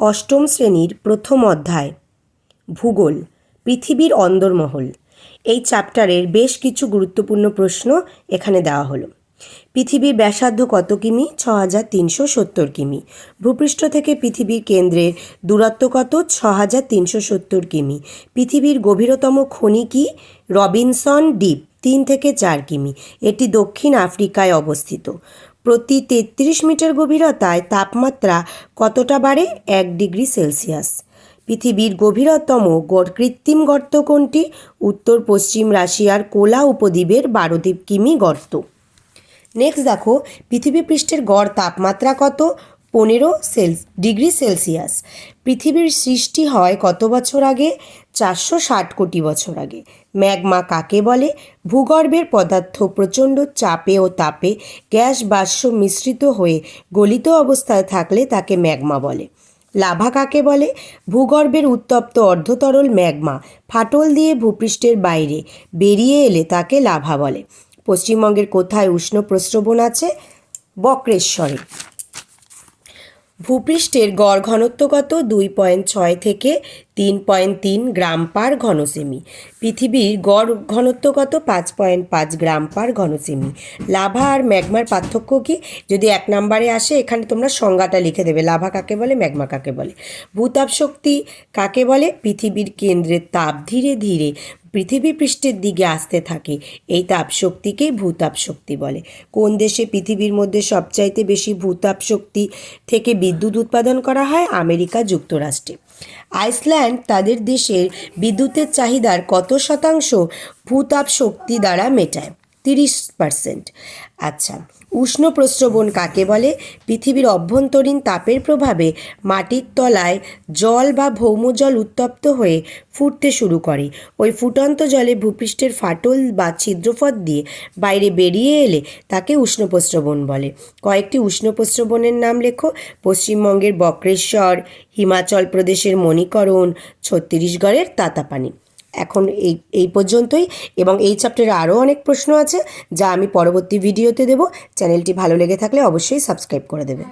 অষ্টম শ্রেণির প্রথম অধ্যায়, ভূগোল, পৃথিবীর অন্দরমহল। এই চ্যাপ্টারের বেশ কিছু গুরুত্বপূর্ণ প্রশ্ন এখানে দেওয়া হলো। পৃথিবীর ব্যাসার্ধ কত কিমি? ছ হাজার তিনশো সত্তর কিমি। ভূপৃষ্ঠ থেকে পৃথিবীর কেন্দ্রের দূরত্ব কত? ছ হাজার তিনশো সত্তর কিমি। পৃথিবীর গভীরতম খনি কি? রবিনসন দ্বীপ, তিন থেকে চার কিমি। এটি দক্ষিণ আফ্রিকায় অবস্থিত। প্রতি তেত্রিশ মিটার গভীরতায় তাপমাত্রা কতটা বাড়ে? এক ডিগ্রি সেলসিয়াস। পৃথিবীর গভীরতম গড় কৃত্রিম গর্ত কোনটি? উত্তর, পশ্চিম রাশিয়ার কোলা উপদ্বীপের বারো দ্বীপ কিমি গর্ত। নেক্সট দেখো, পৃথিবী পৃষ্ঠের গড় তাপমাত্রা কত? পনেরো সেল ডিগ্রি সেলসিয়াস। পৃথিবীর সৃষ্টি হয় কত বছর আগে? চারশো ষাট কোটি বছর আগে। ম্যাগমা কাকে বলে? ভূগর্ভের পদার্থ প্রচণ্ড চাপে ও তাপে গ্যাস বাষ্প মিশ্রিত হয়ে গলিত অবস্থায় থাকলে তাকে ম্যাগমা বলে। লাভা কাকে বলে? ভূগর্ভের উত্তপ্ত অর্ধতরল ম্যাগমা ফাটল দিয়ে ভূপৃষ্ঠের বাইরে বেরিয়ে এলে তাকে লাভা বলে। পশ্চিমবঙ্গের কোথায় উষ্ণ প্রস্রবণ আছে? বক্রেশ্বরে। ভূপৃষ্ঠের গড় ঘনত্ব কত? দুই পয়েন্ট ছয় থেকে তিন পয়েন্ট তিন গ্রাম পার ঘনসেমি। পৃথিবীর গড় ঘনত্ব কত পাঁচ পয়েন্ট পাঁচ গ্রাম পার ঘনসেমি। লাভা আর ম্যাগমার পার্থক্য কি? যদি এক নম্বরে আসে, এখানে তোমরা সংজ্ঞাটা লিখে দেবে। লাভা কাকে বলে? ম্যাগমা কাকে বলে? ভূতাপ শক্তি কাকে বলে? পৃথিবীর কেন্দ্রের তাপ ধীরে ধীরে পৃথিবী পৃষ্ঠের দিকে আসতে থাকে। এই তাপ শক্তিকেই ভূতাপ শক্তি বলে। কোন দেশে পৃথিবীর মধ্যে সবচাইতে বেশি ভূতাপ শক্তি থেকে বিদ্যুৎ উৎপাদন করা হয়? আমেরিকা, যুক্তরাষ্ট্রে। আইসল্যান্ড তাদের দেশের বিদ্যুতের চাহিদার কত শতাংশ ভূতাপ শক্তি দ্বারা মেটায়? তিরিশ পার্সেন্ট। আচ্ছা উষ্ণ প্রস্রবণ কাকে বলে? পৃথিবীর অভ্যন্তরীণ তাপের প্রভাবে মাটির তলায় জল বা ভৌমজল উত্তপ্ত হয়ে ফুটতে শুরু করে। ওই ফুটন্ত জলে ভূপৃষ্ঠের ফাটল বা ছিদ্রপথ দিয়ে বাইরে বেরিয়ে এলে তাকে উষ্ণ প্রস্রবণ বলে। কয়েকটি উষ্ণ প্রস্রবণের নাম লেখো। পশ্চিমবঙ্গের বক্রেশ্বর, হিমাচল প্রদেশের মণিকরণ, ছত্তিশগড়ের তাতাপানি। এখন এই এই পর্যন্তই। এবং এই চ্যাপ্টারে আরও অনেক প্রশ্ন আছে, যা আমি পরবর্তী ভিডিওতে দেব। চ্যানেলটি ভালো লেগে থাকলে অবশ্যই সাবস্ক্রাইব করে দেবে।